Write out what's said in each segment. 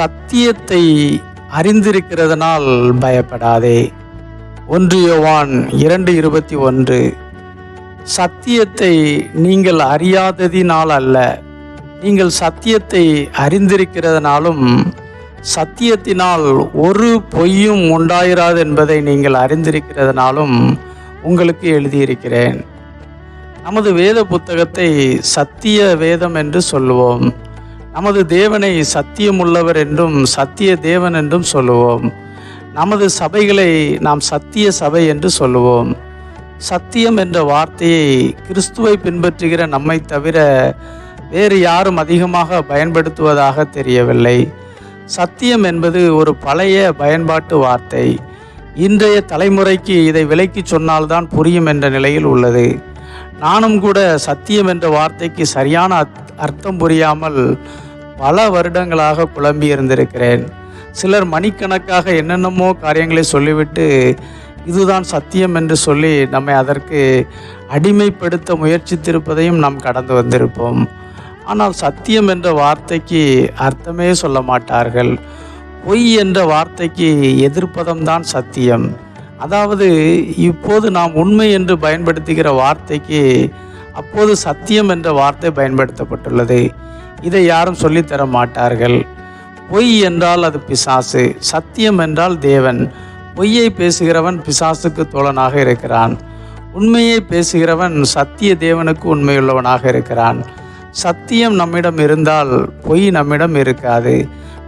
சத்தியத்தை அறிந்திருக்கிறதுனால் பயப்படாதே. ஒன்று யோவான் இரண்டு இருபத்தி ஒன்று. சத்தியத்தை நீங்கள் அறியாததினால் அல்ல நீங்கள் சத்தியத்தை அறிந்திருக்கிறதுனாலும் சத்தியத்தினால் ஒரு பொய்யும் உண்டாயிராது என்பதை நீங்கள் அறிந்திருக்கிறதுனாலும் உங்களுக்கு எழுதியிருக்கிறேன். நமது வேத புத்தகத்தை சத்திய வேதம் என்று சொல்லுவோம். நமது தேவனை சத்தியமுள்ளவர் என்றும் சத்திய தேவன் என்றும் சொல்லுவோம். நமது சபைகளை நாம் சத்திய சபை என்று சொல்லுவோம். சத்தியம் என்ற வார்த்தையை கிறிஸ்துவை பின்பற்றுகிற நம்மை தவிர வேறு யாரும் அதிகமாக பயன்படுத்துவதாக தெரியவில்லை. சத்தியம் என்பது ஒரு பழைய பயன்பாட்டு வார்த்தை. இன்றைய தலைமுறைக்கு இதை விலக்கி சொன்னால்தான் புரியும் என்ற நிலையில் உள்ளது. நானும் கூட சத்தியம் என்ற வார்த்தைக்கு சரியான அர்த்தம் புரியாமல் பல வருடங்களாக குழம்பி இருந்திருக்கிறேன். சிலர் மணிக்கணக்காக என்னென்னமோ காரியங்களை சொல்லிவிட்டு இதுதான் சத்தியம் என்று சொல்லி நம்மை அதற்கு அடிமைப்படுத்த முயற்சித்திருப்பதையும் நாம் கடந்து வந்திருப்போம். ஆனால் சத்தியம் என்ற வார்த்தைக்கு அர்த்தமே சொல்ல மாட்டார்கள். பொய் என்ற வார்த்தைக்கு எதிர்ப்பதம்தான் சத்தியம். அதாவது இப்போது நாம் உண்மை என்று பயன்படுத்துகிற வார்த்தைக்கு அப்போது சத்தியம் என்ற வார்த்தை பயன்படுத்தப்பட்டுள்ளது. இதை யாரும் சொல்லித்தர மாட்டார்கள். பொய் என்றால் அது பிசாசு சத்தியம் என்றால் தேவன். பொய்யை பேசுகிறவன் பிசாசுக்கு தோழனாக இருக்கிறான். உண்மையை பேசுகிறவன் சத்திய தேவனுக்கு உண்மையுள்ளவனாக இருக்கிறான். சத்தியம் நம்மிடம் இருந்தால் பொய் நம்மிடம் இருக்காது.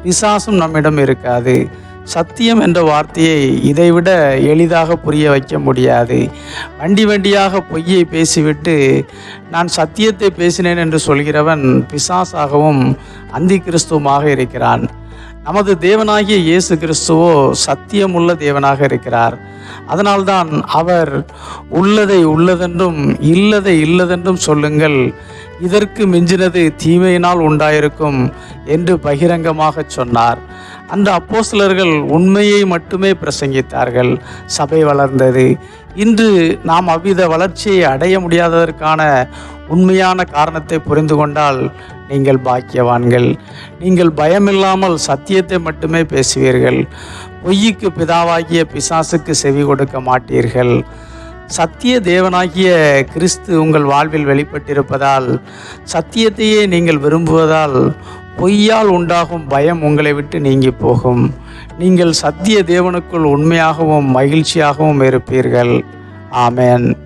பிசாசும் நம்மிடம் இருக்காது. சத்தியம் என்ற வார்த்தையை இதைவிட எளிதாக புரிய வைக்க முடியாது. வண்டி வண்டியாக பொய்யை பேசிவிட்டு நான் சத்தியத்தை பேசினேன் என்று சொல்கிறவன் பிசாசாகவும் அந்தி கிறிஸ்துவமாக இருக்கிறான். நமது தேவனாகிய இயேசு கிறிஸ்துவோ சத்தியமுள்ள தேவனாக இருக்கிறார். அதனால்தான் அவர் உள்ளதை உள்ளதென்றும் இல்லதை இல்லதென்றும் சொல்லுங்கள். இதற்கு மிஞ்சினது தீமையினால் உண்டாயிருக்கும் என்று பகிரங்கமாக சொன்னார். அந்த அப்போஸ்லர்கள் உண்மையை மட்டுமே பிரசங்கித்தார்கள். சபை வளர்ந்தது. இன்று நாம் அவ்வித வளர்ச்சியை அடைய முடியாததற்கான உண்மையான காரணத்தை புரிந்து கொண்டால் நீங்கள் பாக்கியவான்கள். நீங்கள் பயமில்லாமல் சத்தியத்தை மட்டுமே பேசுவீர்கள். பொய்யுக்கு பிதாவாகிய பிசாசுக்கு செவி கொடுக்க மாட்டீர்கள். சத்திய தேவனாகிய கிறிஸ்து உங்கள் வாழ்வில் வெளிப்பட்டிருப்பதால் சத்தியத்தையே நீங்கள் விரும்புவதால் பொய்யால் உண்டாகும் பயம் உங்களை விட்டு நீங்கி போகும். நீங்கள் சத்திய தேவனுக்குள் உண்மையாகவும் மகிழ்ச்சியாகவும் இருப்பீர்கள். ஆமேன்.